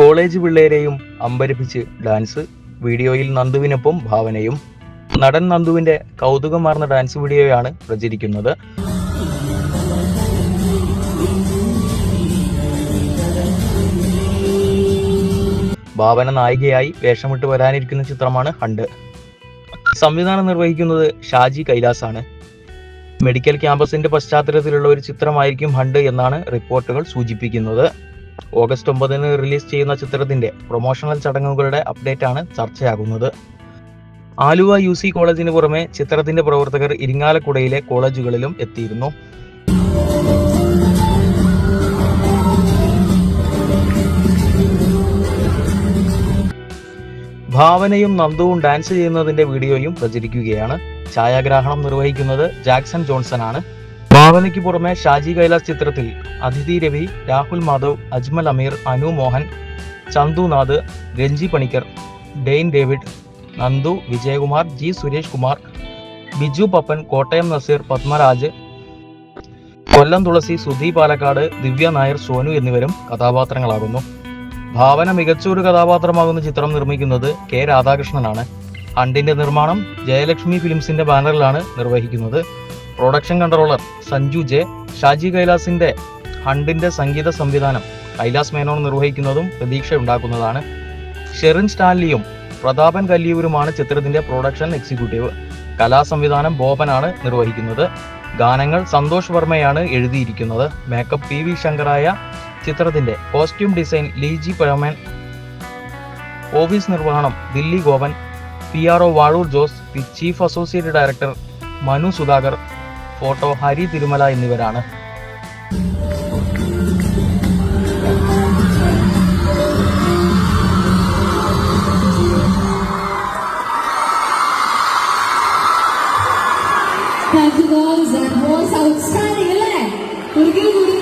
College പിള്ളേരെയും അമ്പരപ്പിച്ച് dance വീഡിയോയിൽ നന്ദുവിനൊപ്പം ഭാവനയും നടൻ നന്ദുവിന്റെ കൗതുകമാർന്ന dance വീഡിയോയാണ് പ്രചരിക്കുന്നത്. ഭാവന നായികയായി വേഷമിട്ട് വരാനിരിക്കുന്ന ചിത്രമാണ് ഹണ്ട്. സംവിധാനം നിർവഹിക്കുന്നത് ഷാജി കൈലാസാണ്. മെഡിക്കൽ ക്യാമ്പസിന്റെ പശ്ചാത്തലത്തിലുള്ള ഒരു ചിത്രമായിരിക്കും ഹണ്ട് എന്നാണ് റിപ്പോർട്ടുകൾ സൂചിപ്പിക്കുന്നത്. ഓഗസ്റ്റ് ഒമ്പതിന് റിലീസ് ചെയ്യുന്ന ചിത്രത്തിന്റെ പ്രൊമോഷണൽ ചടങ്ങുകളുടെ അപ്ഡേറ്റ് ആണ് ചർച്ചയാകുന്നത്. ആലുവ യു സി കോളേജിന് പുറമെ ചിത്രത്തിന്റെ പ്രവർത്തകർ ഇരിങ്ങാലക്കുടയിലെ കോളേജുകളിലും എത്തിയിരുന്നു. ഭാവനയും നന്ദുവും ഡാൻസ് ചെയ്യുന്നതിന്റെ വീഡിയോയും പ്രചരിക്കുകയാണ്. ഛായാഗ്രാഹണം നിർവഹിക്കുന്നത് ജാക്സൺ ജോൺസൺ ആണ്. ഭാവനയ്ക്ക് പുറമെ ഷാജി കൈലാസ് ചിത്രത്തിൽ Athithi Ravi Rahul Madhav Ajmal Ameer Anu Mohan Chandhunadh Renji Panicker Dain David Nandu Vijayakumar G Suresh Kumar Biju Pappan Kottayam Nazeer Padmaraj Kollam Thulasi Sudhi Palakkad Divya Nair Sonu എന്നിവരും കഥാപാത്രങ്ങളാകുന്നു. ഭാവന മികച്ച ഒരു കഥാപാത്രമാകുന്ന ചിത്രം നിർമ്മിക്കുന്നത് K രാധാകൃഷ്ണനാണ്. ഹണ്ടിന്റെ നിർമ്മാണം ജയലക്ഷ്മി ഫിലിംസിന്റെ ബാനറിലാണ് നിർവഹിക്കുന്നത്. Production controller Sanju J Shaji കൈലാസിന്റെ ഹണ്ടിന്റെ സംഗീത സംവിധാനം കൈലാസ് മേനോൻ നിർവഹിക്കുന്നതും പ്രതീക്ഷയുണ്ടാക്കുന്നതാണ്. ഷെറിൻ സ്റ്റാൻലിയും പ്രതാപൻ കല്ലിയൂരുമാണ് ചിത്രത്തിന്റെ പ്രൊഡക്ഷൻ എക്സിക്യൂട്ടീവ് കലാ സംവിധാനം ബോബനാണ് നിർവഹിക്കുന്നത്. ഗാനങ്ങൾ സന്തോഷ് വർമ്മയാണ് എഴുതിയിരിക്കുന്നത്. മേക്കപ്പ് പി വി ശങ്കറായ ചിത്രത്തിന്റെ costume design Leeji Pazhaman. Office നിർവഹണം Dilli Gopan. P R O Vazhoor Jose. The chief associate director Manu Sudhakar. Photo Hari Thirumala എന്നിവരാണ് Thank you guys. That was outstanding, അല്ലേ? ഒരിക്കൽ കൂടി